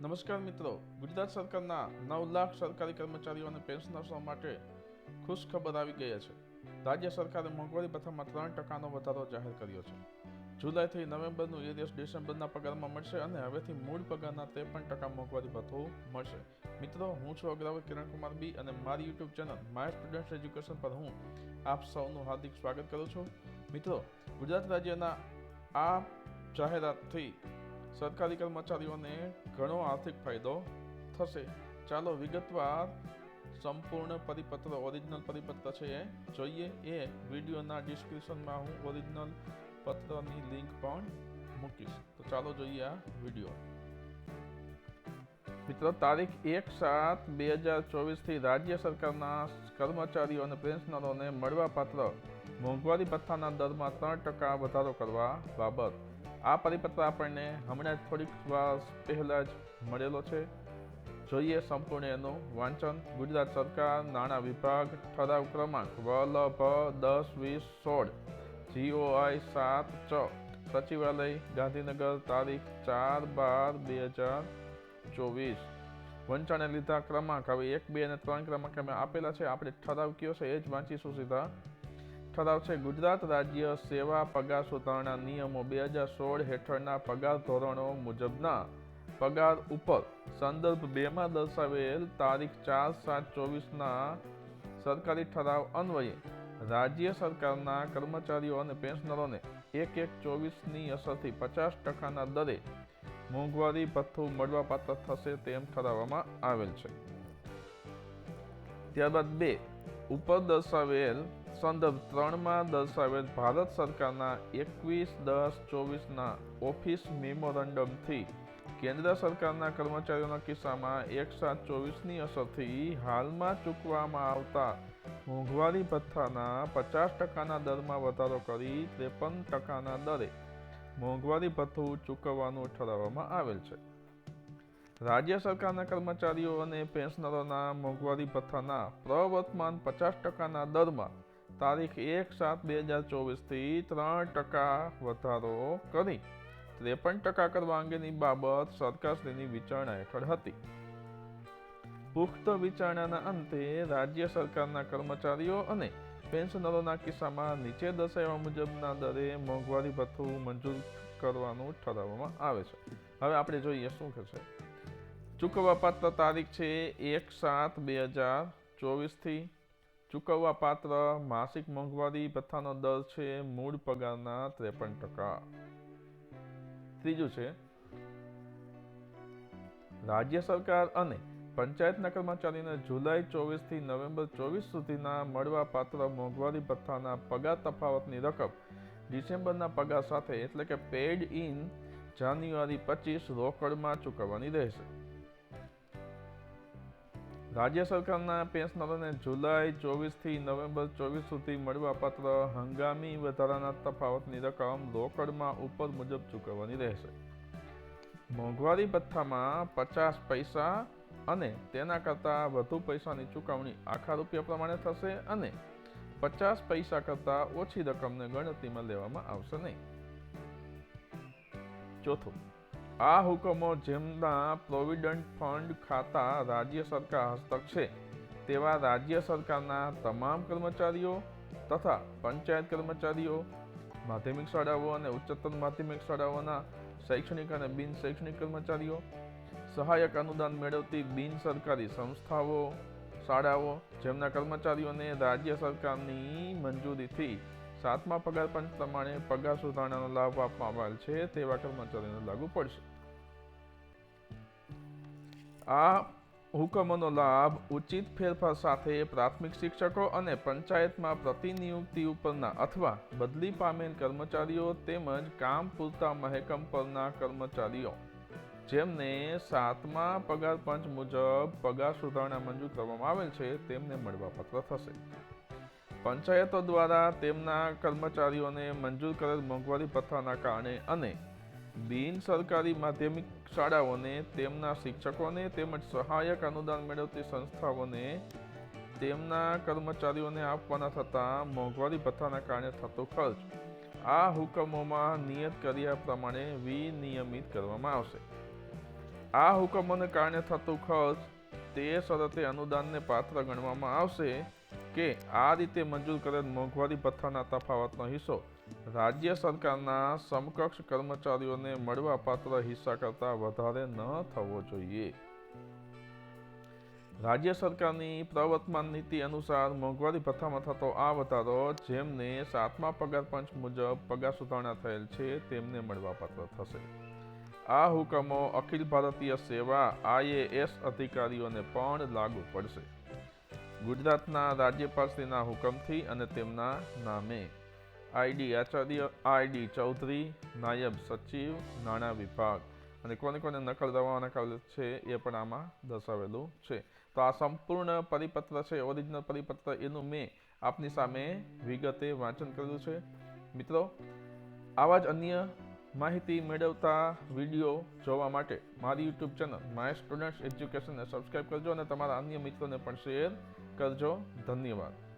નમસ્કાર મિત્રો. ગુજરાત સરકારના નવ લાખ સરકારી કર્મચારીઓ અને પેન્શનર્સો માટે ખુશ ખબર આવી ગયા છે. રાજ્ય સરકારે મોંઘવારી ભથ્થામાં ત્રણ ટકાનો વધારો જાહેર કર્યો છે. જુલાઈથી નવેમ્બરનું એરિયસ ડિસેમ્બરના પગારમાં મળશે અને હવેથી મૂળ પગારના ત્રેપન ટકા મોંઘવારી ભથ્થું મળશે. મિત્રો, હું છું અગ્રાવર કિરણકુમાર બી અને મારી YouTube channel my students education પર હું આપ સૌનું હાર્દિક સ્વાગત કરું છું. મિત્રો, ગુજરાત રાજ્યના આ જાહેરાતથી સરકારી કર્મચારીઓને ઘણો આર્થિક ફાયદો થશે. ચાલો વિગતવાર સંપૂર્ણ પરિપત્ર ઓરિજિનલ પરિપત્ર છે એ જોઈએ. એ વિડીયોના ડિસ્ક્રિપ્શનમાં હું ઓરિજિનલ પત્રની લિંક પણ મૂકીશ. તો ચાલો જોઈએ આ વીડિયો. મિત્રો, તારીખ એક સાત બે હજાર ચોવીસથી રાજ્ય સરકારના કર્મચારીઓ અને પેન્શનરોને મળવાપાત્ર મોંઘવારી ભથ્થાના દરમાં ત્રણ ટકા વધારો કરવા બાબત આ પરિપત્ર આપણને હમણાં જ થોડીક વાર પહેલાં જ મળેલો છે. જોઈએ સંપૂર્ણ એનું વાંચન. ગુજરાત સરકાર, નાણાં વિભાગ, ઠરાવ ક્રમાંક વલભ દસ, વીસ, સોળ, જીઓઆઈ સાત ચ સચિવાલય, ગાંધીનગર, તારીખ ચાર બાર બે હજાર ચોવીસ. વંચાણે લીધા ક્રમાંક. હવે એક, બે અને ત્રણ ક્રમાંક અમે આપેલા છે. આપણે ઠરાવ કયો છે એ જ વાંચીશું સીધા. ઠરાવ છે. ગુજરાત રાજ્ય સેવા પગાર સુધારણા નિયમો બે હજાર સોળ હેઠળના પગાર ધોરણો મુજબના પગાર ઉપર સંદર્ભ બેમાં દર્શાવેલ તારીખ ચાર સાત ચોવીસના સરકારી ઠરાવ અન્વયે રાજ્ય સરકારના કર્મચારીઓ અને પેન્શનરોને એક એક ચોવીસની અસરથી પચાસ ટકાના દરે મોંઘવારી ભથ્થું મળવાપાત્ર થશે તેમ ઠરાવવામાં આવેલ છે. ત્યારબાદ બે, ઉપર દર્શાવેલ સંદર્ભ ત્રણમાં દર્શાવેલ ભારત સરકારના એકવીસ દસ ચોવીસના ઓફિસ મેમોરન્ડમથી કેન્દ્ર સરકારના કર્મચારીઓના કિસ્સામાં એક સાત ચોવીસની અસરથી હાલમાં ચૂકવવામાં આવતા મોંઘવારી ભથ્થાના પચાસ ટકાના દરમાં વધારો કરી ત્રેપન ટકાના દરે મોંઘવારી ભથ્થું ચૂકવવાનું ઠરાવવામાં આવેલ છે. રાજ્ય સરકારના કર્મચારીઓ અને પેન્શનરોના મોંઘવારી ભથ્થાના પ્રવર્તમાન પચાસ ટકાના દરમાં તારીખ એક સાત બે હજાર ચોવીસથી ત્રણ ટકા વધારો કરી. ત્રેપન ટકા કરવા અંગેની બાબત સરકારશ્રીની વિચારણા હેઠળ હતી. પુખ્ત વિચારણાના અંતે રાજ્ય સરકારના કર્મચારીઓ અને પેન્શનરોના કિસ્સામાં નીચે દર્શાવ્યા મુજબના દરે મોંઘવારી ભથ્થું મંજૂર કરવાનું ઠરાવવામાં આવે છે. હવે આપણે જોઈએ શું કહેશે ચૂકવવાપાત્ર તારીખ છે એક સાત બે હજાર ચોવીસથી ચૂકવવા પાત્ર, માસિક મોંઘવારી ભથ્થાનો દર છે મૂળ પગારના ત્રેપન ટકા. ત્રીજું છે, રાજ્ય સરકાર અને પંચાયતના કર્મચારીને જુલાઈ ચોવીસથી નવેમ્બર ચોવીસ સુધીના મળવા પાત્ર મોંઘવારી ભથ્થાના પગાર તફાવતની રકમ ડિસેમ્બરના પગાર સાથે એટલે કે પેડ ઇન જાન્યુઆરી પચીસ રોકડમાં ચૂકવવાની રહેશે. રાજ્ય સરકારના પેન્શનરોને જુલાઈ ચોવીસથી નવેમ્બર ચોવીસ સુધી મળવાપાત્ર હંગામી વધારાના તફાવતની રકમ રોકડમાં ઉપર મુજબ ચૂકવવાની રહેશે. મોંઘવારી ભથ્થામાં પચાસ પૈસા અને તેના કરતાં વધુ પૈસાની ચૂકવણી આખા રૂપિયા પ્રમાણે થશે અને પચાસ પૈસા કરતાં ઓછી રકમને ગણતરીમાં લેવામાં આવશે નહીં. ચોથું. આ હુકમો જેમના પ્રોવિડન્ટ ફંડ ખાતા રાજ્ય સરકાર હસ્તક છે, તેવા રાજ્ય સરકારના તમામ કર્મચારીઓ તથા પંચાયત કર્મચારીઓ, માધ્યમિક શાળાઓ અને ઉચ્ચતર માધ્યમિક શાળાઓના શૈક્ષણિક અને બિન શૈક્ષણિક કર્મચારીઓ, સહાયક અનુદાન મેળવતી બિન સરકારી સંસ્થાઓ, શાળાઓ, જેમના કર્મચારીઓને રાજ્ય સરકારની મંજૂરીથી સાતમા પગાર પંચ પ્રમાણે પગાર સુધારણાનો લાભ આપવામાં આવેલ છે. તેવા કર્મચારીઓને લાગુ પડશે. આ હુકમોનો લાભ ઉચિત ફેરફાર સાથે પ્રાથમિક શિક્ષકો અને પંચાયતમાં પ્રતિનિયુક્તિ ઉપરના અથવા બદલી પામેલ કર્મચારીઓ તેમજ કામ પૂરતા મહેકમ પરના કર્મચારીઓ, જેમને સાતમા પગાર પંચ મુજબ પગાર સુધારણા મંજૂર કરવામાં આવેલ છે, તેમને મળવાપાત્ર થશે. પંચાયતો દ્વારા તેમના કર્મચારીઓને મંજૂર કરેલ મોંઘવારી ભથ્થાના કારણે અને બિન સરકારી માધ્યમિક શાળાઓને તેમના શિક્ષકોને તેમજ સહાયક અનુદાન મેળવતી સંસ્થાઓને તેમના કર્મચારીઓને આપવાના થતા મોંઘવારી ભથ્થાના કારણે થતો ખર્ચ. આ હુકમોમાં નિયત કર્યા પ્રમાણે વિનિયમિત કરવામાં આવશે. આ હુકમોને કારણે થતો ખર્ચ તે શરતે અનુદાનને પાત્ર ગણવામાં આવશે. કે આ રીતે મંજૂર કરેલ મોંઘવારી ભથ્થાના તફાવતનો હિસ્સો રાજ્ય સરકારના સમકક્ષ કર્મચારીઓને મળવાપાત્ર હિસ્સા કરતાં વધારે ન થવો જોઈએ. રાજ્ય સરકારની પ્રવર્તમાન નીતિ અનુસાર મોંઘવારી ભથ્થામાં થતો આ વધારો જેમને સાતમા પગાર પંચ મુજબ પગાર સુધારણા થયેલ છે તેમને મળવાપાત્ર થશે. આ હુકમો અખિલ ભારતીય સેવા આઈએએસ અધિકારીઓને પણ લાગુ પડશે. ગુજરાતના રાજ્યપાલશ્રીના હુકમથી અને તેમના નામે. આઈડી આચાર્ય, આઈડી ચૌધરી, નાયબ સચિવ, નાણાં વિભાગ. અને કોને કોને નકલ દવાઓના કાગળ છે એ પણ આમાં દર્શાવેલું છે. તો આ સંપૂર્ણ પરિપત્ર છે, ઓરિજિનલ પરિપત્ર એનું મેં આપની સામે વિગતે વાંચન કર્યું છે. મિત્રો, આવા જ અન્ય માહિતી મેળવતા વીડિયો જોવા માટે મારી યુટ્યુબ ચેનલ માય સ્ટુડન્ટ્સ એજ્યુકેશનને સબસ્ક્રાઈબ કરજો અને તમારા અન્ય મિત્રોને પણ શેર કરજો. ધન્યવાદ.